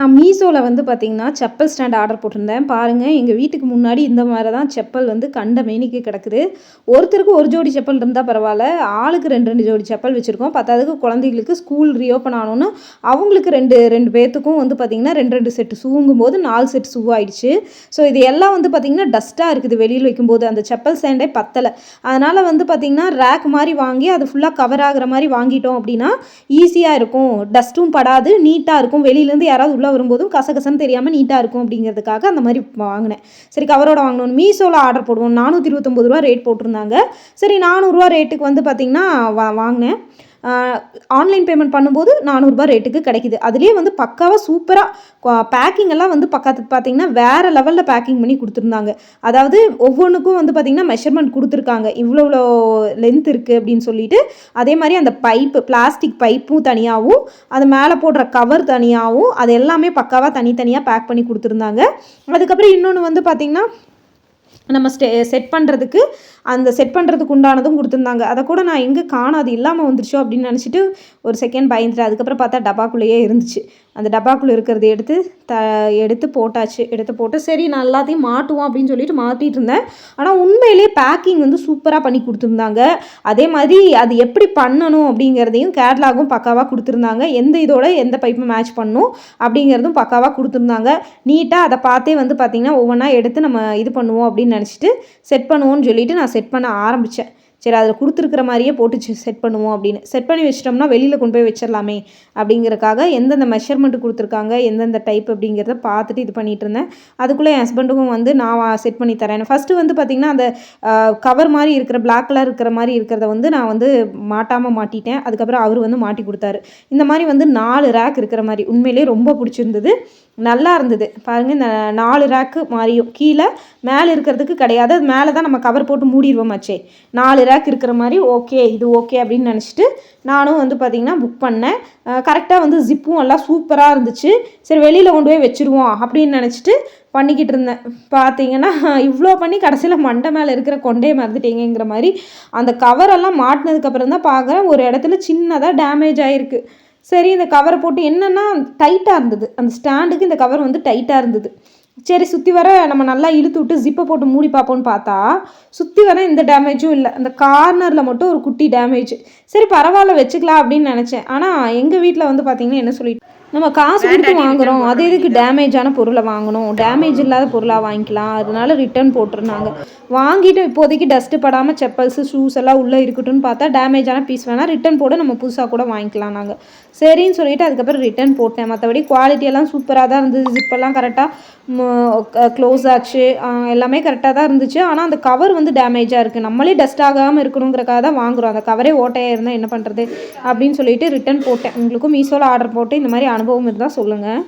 நான் மீஷோவில் வந்து பார்த்தீங்கன்னா செப்பல் ஸ்டாண்ட் ஆர்டர் போட்டிருந்தேன். பாருங்கள் எங்கள் வீட்டுக்கு முன்னாடி இந்த மாதிரி தான் செப்பல் வந்து கண்ட மேனிக்கு கிடக்குது. ஒருத்தருக்கு ஒரு ஜோடி செப்பல் இருந்தால் பரவாயில்ல. ஆளுக்கு ரெண்டு ரெண்டு ஜோடி செப்பல் வச்சுருக்கோம். பத்தாவதுக்கு குழந்தைகளுக்கு ஸ்கூல் ரீஓப்பன் ஆனோன்னு அவங்களுக்கு ரெண்டு ரெண்டு பேர்த்துக்கும் வந்து பார்த்திங்கன்னா ரெண்டு ரெண்டு செட்டு ஷூங்கும் போது நாலு செட் ஷூ ஆயிடுச்சு ஸோ இது எல்லாம் வந்து பார்த்திங்கன்னா டஸ்ட்டாக இருக்குது. வெளியில் வைக்கும்போது அந்த செப்பல் ஸ்டாண்டே பத்தலை. அதனால் வந்து பார்த்திங்கன்னா ரேக் மாதிரி வாங்கி அது ஃபுல்லாக கவர் ஆகிற மாதிரி வாங்கிட்டோம் அப்படின்னா ஈஸியாக இருக்கும். டஸ்ட்டும் படாது நீட்டாக இருக்கும். வெளியிலேருந்து யாராவது உள்ளே வரும்போதும் கசகசன்னு தெரியாமல் நீட்டாக இருக்கும் அப்படிங்கிறதுக்காக அந்த மாதிரி வாங்கினேன். சரி கவரோட வாங்கணும் மீஷோவில் ஆர்டர் போடுவோம். நானூற்றி இருபத்தொம்பது ரூபா ரேட் போட்டிருந்தாங்க. சரி நானூறுரூவா ரேட்டுக்கு வந்து பார்த்திங்கன்னா வா வாங்கினேன். ஆன்லைன் பேமெண்ட் பண்ணும்போது நானூறுரூபா ரேட்டுக்கு கிடைக்குது. அதுலேயே வந்து பக்காவாக சூப்பராக பேக்கிங் எல்லாம் வந்து பக்கத்து பார்த்தீங்கன்னா வேறு லெவலில் பேக்கிங் பண்ணி கொடுத்துருந்தாங்க. அதாவது ஒவ்வொன்றுக்கும் வந்து பார்த்திங்கன்னா மெஷர்மெண்ட் கொடுத்துருக்காங்க. இவ்வளோ இவ்வளோ லென்த் இருக்குது அப்படின்னு சொல்லிட்டு. அதே மாதிரி அந்த பைப்பு பிளாஸ்டிக் பைப்பும் தனியாகவும் அது மேலே போடுற கவர் தனியாகவும் அது எல்லாமே பக்காவாக தனித்தனியாக பேக் பண்ணி கொடுத்துருந்தாங்க. அதுக்கப்புறம் இன்னொன்று வந்து பார்த்திங்கன்னா நம்ம ஸ்டே செட் eh, பண்ணுறதுக்கு அந்த செட் பண்ணுறதுக்கு உண்டானதும் கொடுத்துருந்தாங்க. அதை கூட நான் எங்கே காணாது இல்லாமல் வந்துருச்சோ அப்படின்னு நினச்சிட்டு ஒரு செகண்ட் பயந்துட்டேன். அதுக்கப்புறம் பார்த்தா டப்பாக்குள்ளேயே இருந்துச்சு. அந்த டப்பாக்குள்ளே இருக்கிறத எடுத்து த எடுத்து போட்டாச்சு. எடுத்து போட்டு சரி நான் எல்லாத்தையும் மாட்டுவோம் அப்படின்னு சொல்லிட்டு மாட்டிகிட்டு இருந்தேன். ஆனால் உண்மையிலேயே பேக்கிங் வந்து சூப்பராக பண்ணி கொடுத்துருந்தாங்க. அதே மாதிரி அது எப்படி பண்ணணும் அப்படிங்கிறதையும் கேட்லாகும் பக்காவாக கொடுத்துருந்தாங்க. எந்த இதோட எந்த பைப்பை மேட்ச் பண்ணணும் அப்படிங்கிறதும் பக்காவாக கொடுத்துருந்தாங்க. நீட்டாக அதை பார்த்தே வந்து பார்த்திங்கன்னா ஒவ்வொன்றா எடுத்து நம்ம இது பண்ணுவோம் அப்படின்னு நினச்சிட்டு செட் பண்ணுவோம்னு சொல்லிட்டு நான் செட் பண்ண ஆரம்பித்தேன் சரி அதில் கொடுத்துருக்குற மாதிரியே போட்டு செட் பண்ணுவோம் அப்படின்னு. செட் பண்ணி வச்சிட்டோம்னா வெளியில் கொண்டு போய் வச்சிடலாமே அப்படிங்கிறக்காக எந்தெந்த மெஷர்மெண்ட் கொடுத்துருக்காங்க எந்தெந்த டைப் அப்படிங்கிறத பார்த்துட்டு இது பண்ணிகிட்டு இருந்தேன். அதுக்குள்ளே என் ஹஸ்பண்டுக்கும் வந்து நான் செட் பண்ணி தரேன். ஃபஸ்ட்டு வந்து பார்த்திங்கன்னா அந்த கவர் மாதிரி இருக்கிற பிளாக் கலர் இருக்கிற மாதிரி இருக்கிறத வந்து நான் வந்து மாட்டாமல் மாட்டிட்டேன். அதுக்கப்புறம் அவர் வந்து மாட்டி கொடுத்தாரு. இந்த மாதிரி வந்து நாலு ரேக் இருக்கிற மாதிரி உண்மையிலே ரொம்ப பிடிச்சிருந்தது. நல்லா இருந்தது. பாருங்கள் இந்த நாலு ரேக்கு மாறியும். கீழே மேலே இருக்கிறதுக்கு கிடையாது. அது மேலே தான் நம்ம கவர் போட்டு மூடிடுவோமாச்சே நாலு பேக் இருக்கிற மாதிரி ஓகே இது ஓகே அப்படின்னு நினச்சிட்டு நானும் வந்து பார்த்திங்கன்னா புக் பண்ணேன். கரெக்டாக வந்து ஜிப்பும் எல்லாம் சூப்பராக இருந்துச்சு. சரி வெளியில் கொண்டு போய் வச்சுருவோம் அப்படின்னு நினச்சிட்டு பண்ணிக்கிட்டு இருந்தேன். பார்த்தீங்கன்னா இவ்வளோ பண்ணி கடைசியில் மண்டை மேலே இருக்கிற கொண்டே மறந்துட்டீங்கிற மாதிரி அந்த கவரெல்லாம் மாட்டினதுக்கப்புறம் தான் பார்க்குறேன் ஒரு இடத்துல சின்னதாக டேமேஜ் ஆகிருக்கு சரி இந்த கவரை போட்டு என்னென்னா டைட்டாக இருந்தது. அந்த ஸ்டாண்டுக்கு இந்த கவர் வந்து டைட்டாக இருந்தது. சரி சுற்றி வர நம்ம நல்லா இழுத்து விட்டு ஜிப்பை போட்டு மூடி பார்ப்போம்னு பார்த்தா சுற்றி வர எந்த டேமேஜும் இல்லை. அந்த கார்னரில் மட்டும் ஒரு குட்டி டேமேஜ் சரி பரவாயில்ல வச்சுக்கலாம் அப்படின்னு நினச்சேன். ஆனால் எங்கள் வீட்டில் வந்து பார்த்திங்கன்னா என்ன சொல்லிட்டு நம்ம காசு கொடுத்து வாங்குகிறோம் அது எதுக்கு டேமேஜான பொருளை வாங்கணும்? டேமேஜ் இல்லாத பொருளாக வாங்கிக்கலாம். அதனால ரிட்டர்ன் போட்டிருந்தாங்க. வாங்கிட்டு இப்போதைக்கு டஸ்ட்டு படாமல் செப்பல்ஸு ஷூஸ் எல்லாம் உள்ளே இருக்கட்டும்னு பார்த்தா டேமேஜான பீஸ் வேணால் ரிட்டன் போட. நம்ம புதுசாக கூட வாங்கிக்கலாம் நாங்கள் சரின்னு சொல்லிட்டு அதுக்கப்புறம் ரிட்டர்ன் போட்டேன். மற்றபடி குவாலிட்டியெல்லாம் சூப்பராக தான் இருந்தது. ஜிப்பெல்லாம் கரெக்டாக க்ளோஸ் ஆச்சு. எல்லாமே கரெக்டாக தான் இருந்துச்சு. ஆனால் அந்த கவர் வந்து டேமேஜாக இருக்குது நம்மளே டஸ்ட் ஆகாமல் இருக்கணுங்கிறக்காக தான் வாங்குகிறோம் அந்த கவரே ஓட்டையாக இருந்தால் என்ன பண்ணுறது அப்படின்னு சொல்லிட்டு ரிட்டன் போட்டேன். உங்களுக்கும் மீஷோவில் ஆர்டர் போட்டு இந்த மாதிரி அனுபவம் இருந்தால் சொல்லுங்கள்